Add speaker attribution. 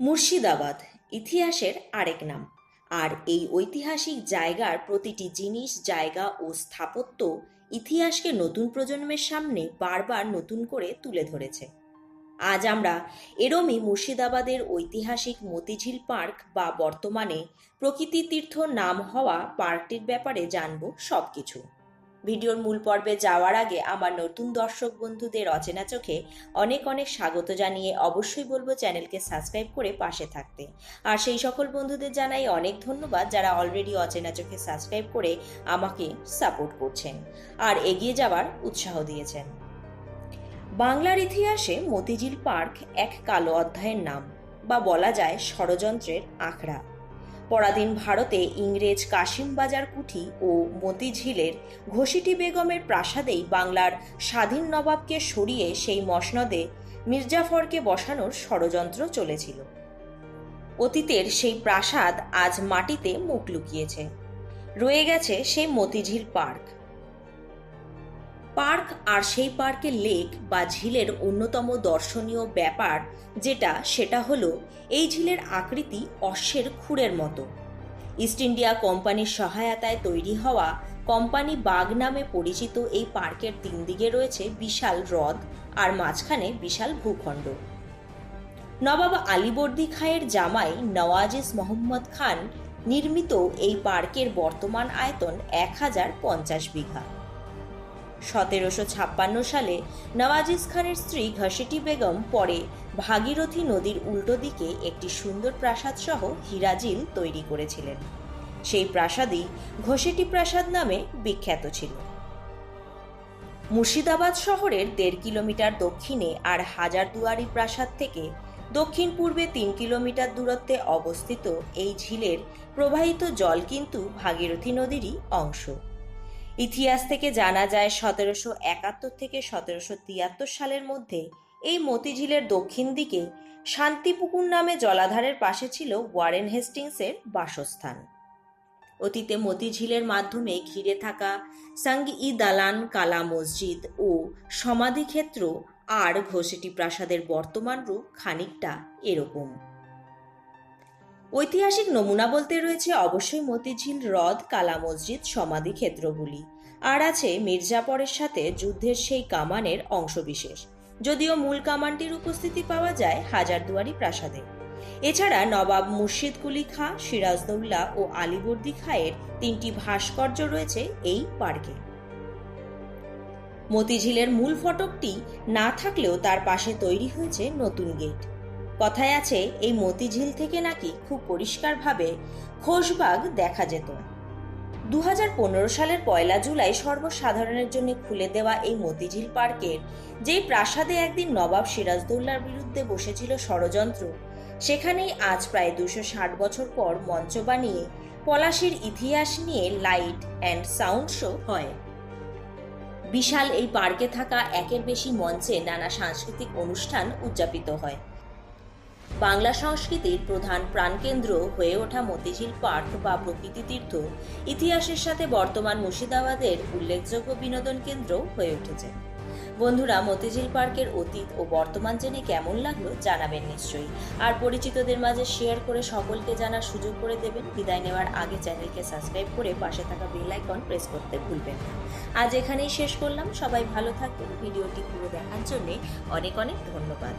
Speaker 1: মুর্শিদাবাদ, ইতিহাসের আরেক নাম। আর এই ঐতিহাসিক জায়গার প্রতিটি জিনিস, জায়গা ও স্থাপত্য ইতিহাসকে নতুন প্রজন্মের সামনে বারবার নতুন করে তুলে ধরেছে। আজ আমরা এরমই মুর্শিদাবাদের ঐতিহাসিক মতিঝিল পার্ক বা বর্তমানে প্রকৃতি তীর্থ নাম হওয়া পার্কটির ব্যাপারে জানব সব কিছু ভিডিওর মূল পর্বে যাওয়ার আগে আমার নতুন দর্শক বন্ধুদের অচেনা চোখে অনেক অনেক স্বাগত জানিয়ে অবশ্যই বলব চ্যানেলকে সাবস্ক্রাইব করে পাশে থাকতে। আর সেই সকল বন্ধুদের জানাই অনেক ধন্যবাদ যারা অলরেডি অচেনা চোখে সাবস্ক্রাইব করে আমাকে সাপোর্ট করছেন আর এগিয়ে যাওয়ার উৎসাহ দিয়েছেন। বাংলার ইতিহাসে মতিঝিল পার্ক এক কালো অধ্যায়ের নাম বা বলা যায় ষড়যন্ত্রের আখড়া। পরাধীন ভারতে ইংরেজ কাশিম বাজার কুঠি ও মতিঝিলের ঘষিটি বেগমের প্রাসাদেই বাংলার স্বাধীন নবাবকে সরিয়ে সেই মসনদে মির্জাফরকে বসানোর ষড়যন্ত্র চলেছিল। অতীতের সেই প্রাসাদ আজ মাটিতে মুখ লুকিয়েছে। রয়ে গেছে সেই মতিঝিল পার্ক। পার্ক আর সেই পার্কের লেক বা ঝিলের অন্যতম দর্শনীয় ব্যাপার যেটা, সেটা হলো এই ঝিলের আকৃতি অশ্বের খুঁড়ের মতো। ইস্ট ইন্ডিয়া কোম্পানির সহায়তায় তৈরি হওয়া কোম্পানি বাগ নামে পরিচিত এই পার্কের তিন দিকে রয়েছে বিশাল হ্রদ আর মাঝখানে বিশাল ভূখণ্ড। নবাব আলীবর্দী খাঁয়ের জামাই নওয়াজিস মোহাম্মদ খান নির্মিত এই পার্কের বর্তমান আয়তন এক হাজার পঞ্চাশ বিঘা। সতেরোশো ছাপ্পান্ন সালে নওয়াজিজ খানের স্ত্রী ঘসিটি বেগম পরে ভাগীরথী নদীর উল্টো দিকে একটি সুন্দর প্রাসাদ সহ হিরাজিল তৈরি করেছিলেন। সেই প্রাসাদই ঘসেটি প্রাসাদ নামে বিখ্যাত ছিল। মুর্শিদাবাদ শহরের দেড় কিলোমিটার দক্ষিণে আর হাজারদুয়ারি প্রাসাদ থেকে দক্ষিণ পূর্বে তিন কিলোমিটার দূরত্বে অবস্থিত এই ঝিলের প্রবাহিত জল কিন্তু ভাগীরথী নদীরই অংশ। ইতিহাস থেকে জানা যায় সতেরোশো একাত্তর থেকে সতেরোশো তিয়াত্তর সালের মধ্যে এই মতিঝিলের দক্ষিণ দিকে শান্তিপুকুর নামে জলাধারের পাশে ছিল ওয়ারেন হেস্টিংসের বাসস্থান। অতীতে মতিঝিলের মাধ্যমে ঘিরে থাকা সাঙ্গি ই দালান, কালা মসজিদ ও সমাধিক্ষেত্র আর ঘোষেটি প্রাসাদের বর্তমান রূপ খানিকটা এরকম। ঐতিহাসিক নমুনা বলতে রয়েছে অবশ্যই মতিঝিল হ্রদ, কালা মসজিদ, সমাধি ক্ষেত্রগুলি। আর আছে মির্জাপরের সাথে যুদ্ধের সেই কামানের অংশবিশেষ। যদিও মূল কামানটির উপস্থিতি পাওয়া যায় হাজারদুয়ারি প্রাসাদে। এছাড়া নবাব মুর্শিদ কুলি খাঁ সিরাজদৌল্লা ও আলিবর্দী খাঁয়ের তিনটি ভাস্কর্য রয়েছে এই পার্কে। মতিঝিলের মূল ফটকটি না থাকলেও তার পাশে তৈরি হয়েছে নতুন গেট। কথায় আছে, এই মতিঝিল থেকে নাকি খুব পরিষ্কারভাবে খোশবাগ দেখা যেত। দু হাজার পনেরো সালের পয়লা জুলাই সর্বসাধারণের জন্য খুলে দেওয়া এই মতিঝিল পার্কের যেই প্রাসাদে একদিন নবাব সিরাজদৌল্লার বিরুদ্ধে বসেছিল ষড়যন্ত্র, সেখানেই আজ প্রায় দুশো ষাট বছর পর মঞ্চ বানিয়ে পলাশির ইতিহাস নিয়ে লাইট অ্যান্ড সাউন্ড শো হয়। বিশাল এই পার্কে থাকা একের বেশি মঞ্চে নানা সাংস্কৃতিক অনুষ্ঠান উদযাপিত হয়। বাংলা সংস্কৃতির প্রধান প্রাণকেন্দ্র হয়ে ওঠা মতিঝিল পার্ক বা প্রকৃতি তীর্থ ইতিহাসের সাথে বর্তমান মুর্শিদাবাদের উল্লেখযোগ্য বিনোদন কেন্দ্র হয়ে উঠেছে। বন্ধুরা, মতিঝিল পার্কের অতীত ও বর্তমান জেনে কেমন লাগল জানাবেন নিশ্চয়ই। আর পরিচিতদের মাঝে শেয়ার করে সকলকে জানার সুযোগ করে দেবেন। বিদায় নেওয়ার আগে চ্যানেলকে সাবস্ক্রাইব করে পাশে থাকা বেল আইকন প্রেস করতে ভুলবেন না। আজ এখানেই শেষ করলাম। সবাই ভালো থাকবেন ভিডিওটি পুরো দেখার জন্যে অনেক অনেক ধন্যবাদ।